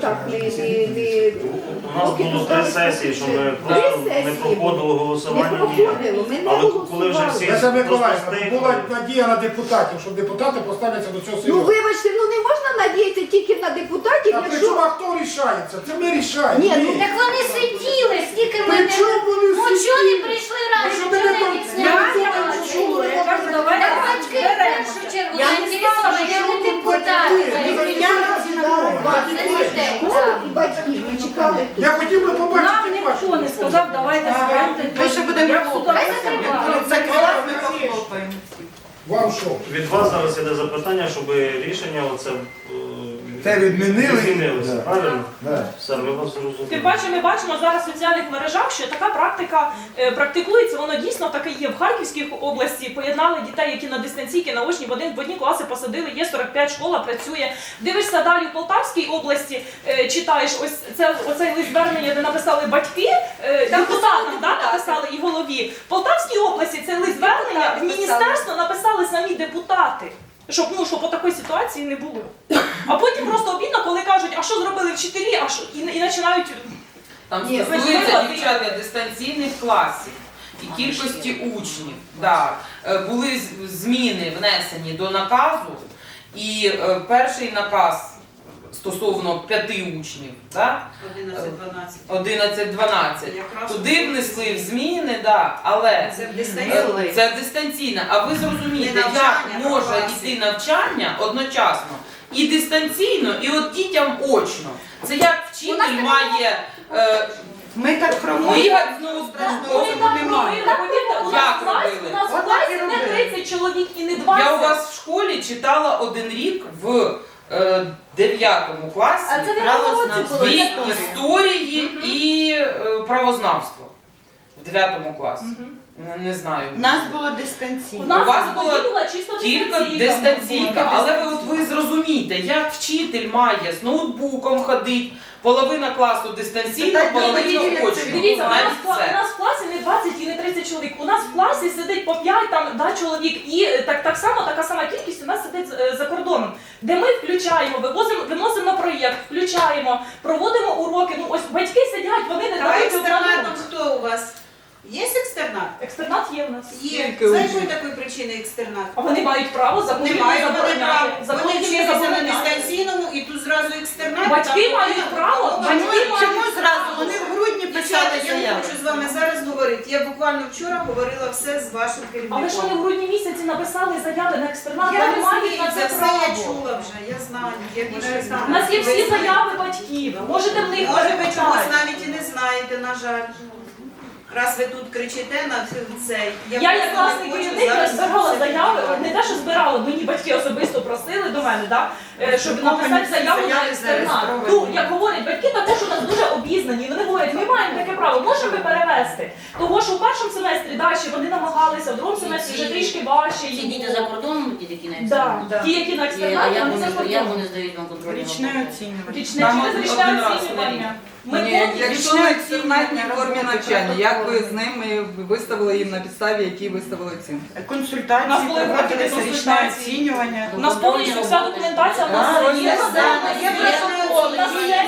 так У нас було три сесії, що ми просто не проходило не голосування. проходило, ми не Але коли вже голосували. всі Леся Миколаївна, була надія на депутатів, що депутати поставляться до цього Ну серйозно. вибачте, ну не можна надіятися тільки на депутатів, А при якщо чому а хто рішається? Це ми рішаємо. Ні, ну, Так вони сиділи, скільки ми При не... чому вони Ну чого не сиділи? прийшли А раніше, що чого ми не не об'ясняли? Я не чула, я кажу, давай Так батьки в першу чергу Я не заінтересовані, знала, я що не ви депутати. Ви Це дітей, школу так. і батьків ми чекали. Я хотів би побачити Нам ніхто не сказав, давайте зберете. Ми ще будемо. Вам що? Від вас зараз іде запитання, щоб рішення оце е, Це відмінили? відмінилося. Да. Правильно? Да. Все, ми вас зрозуміли. Тим паче ми бачимо зараз в соціальних мережах, що така практика е, практикується, воно дійсно таке є. В Харківській області поєднали дітей, які на дистанційки, наочні в один в одні класи посадили, є 45 школа, працює. Дивишся далі в Полтавській області, е, читаєш ось це оцей лист звернення, де написали батьки, е, депутатам да, написали і голові. В Полтавській області цей лист звернення в міністерство написали самі депутати. Щоб ну щоб по такої ситуації не було. А потім просто обідно, коли кажуть, а що зробили вчителі, а що і, і починають Там Ні, стосується ви дівчата дистанційних класів і кількості учнів. Да. Е, Були з- зміни внесені до наказу, і е, перший наказ стосовно п'яти учнів, да? 11-12. 11-12. Туди внесли в зміни, да, але це Е. Це дистанційне. А ви зрозумієте, Не як навчання, може класи. йти навчання одночасно і дистанційно, і от дітям очно. Це як вчитель має е, ми так так робили, у нас Як робили? у нас в Отак класі не робили. 30 чоловік і не 20. Я у вас в школі читала один рік в е, 9 класі А це в якому році було? дві історії і е, правознавство в 9 класі. Мгм. Не- знаю. У нас було У нас У вас була була чисто Тільки дистанційка. але ви от ви зрозумієте, як вчитель має з ноутбуком ходити, половина класу дистанційно, Та половина дивіться, очно. Дивіться, у нас, Навіть в кла- у це. нас в класі не 20 і не 30 чоловік. У нас в класі сидить по 5 там, да, чоловік, і так, так само така сама кількість у нас сидить е, за кордоном, де ми включаємо, вивозимо, виносимо проєкт, включаємо, проводимо уроки. Ну ось батьки сидять, вони не А дають екстернатом хто у вас? Є екстернат? Екстернат є в нас. Є. За якої такої причини екстернат? А вони мають право закон Не їм мають вони забороняє. права. Закон Вони не вчилися на дистанційному і тут зразу екстернат. Батьки мають право, Ну, батьки нормально. мають Чому зразу? Вони в грудні Дівчата, писали я не заяви. хочу з вами зараз говорити. Я буквально вчора говорила все з вашим Але ж вони в грудні місяці написали заяви на екстернат, Я вони мають розумію, на це це все я право. чула вже, я знаю. Я більше У нас є всі Ви заяви батьків. Можете в них Може ви чогось перепитати. навіть і не знаєте, на жаль. Раз ви тут кричите на цей. Я як не хочу керівник зараз збирала це заяви, не те, що збирала, мені батьки особисто просили до мене, да, е, щоб написати заяву на заяви екстернат. зареєстровані. Ну, як говорять, батьки також у нас дуже обізнані. Вони говорять, ми маємо таке право, можемо ми перевести. Того, що в першому семестрі далі вони намагалися, в другому семестрі вже трішки важче. Ці їм діти за кордоном, ті, які на Да, екстернаті? ті, які на І- А як вони за як кордоном. вони здають вам контрольні Річне роботи? оцінювання. Річне Там через один річне раз оцінювання. Ми Ні, повністю- якщо на екстернатній формі навчання, як ви з ними виставили їм на підставі, які виставили оцінки? У нас Консультації були проводилися річне консультації. оцінювання. У нас повністю вся документація в нас є. є Є є протокол, у нас є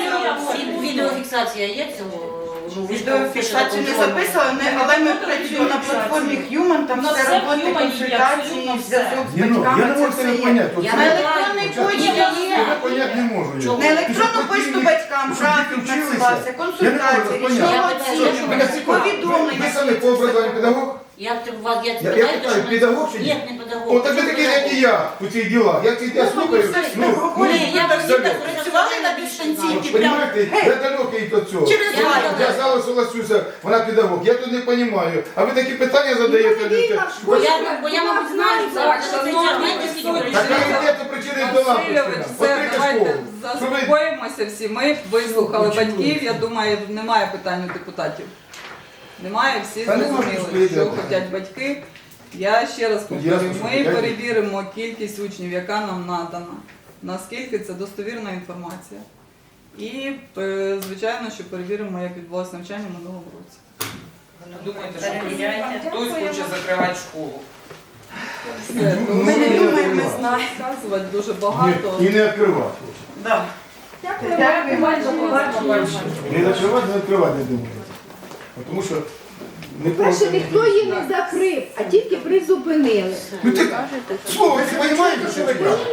Всі-. Відеофіксація є цього? Ну, ви ж не записували, не- але ми Ну, працюємо на платформі Human, там У все все в роботи, Human є, консультації, абсолютно зв'язок з Ні, ну, я батьками, не це можу все є. поняти. Я На не електронній почті Я є. Я поняти не можу. я. На електронну почту батькам щоб графік діти вчилися. надсилався, Я не консультації, можу річного поняти. Я Що, оцінювання, повідомлення. Ви самі по образованню педагог? У вас я Я- тебе я питаю, що- педагог чи ні? Ні, не педагог. О, так ви такі, як і я, у цих ділах. Я ці я слухаю. Ну, ну, Ні, я так всі так далеко. працювали на дистанційці, От, я далекий від цього. Через Я- лайк. Я зараз согласюся, вона педагог. Я тут не розумію. А ви такі питання задаєте. люди. Бо я, бо я, мабуть, знаю, Так, що це шановні, інтернет, скільки ви Так ви йдете причини до Васильович, давайте Що ви заспокоїмося всі. Ми вислухали батьків. Я думаю, немає питань у депутатів. Немає, всі Та зрозуміли, що що хочуть батьки. Я ще раз Ясно, що ми я- перевіримо кількість учнів, яка нам надана, наскільки це достовірна інформація. І, е, звичайно, що перевіримо, як відбулося навчання в минулому році. Думаєте, що хтось хоче закривати школу. Все, Ну, Ми не ну, думаємо, ми ну, знаємо. розказувати дуже Ні, багато. І не відкривати. Да. Не закривати, не відкривати не думаю. Тому що не Перше, ніхто її не закрив, а тільки призупинили. Ну ти слово, ви розумієте, що ви кажете?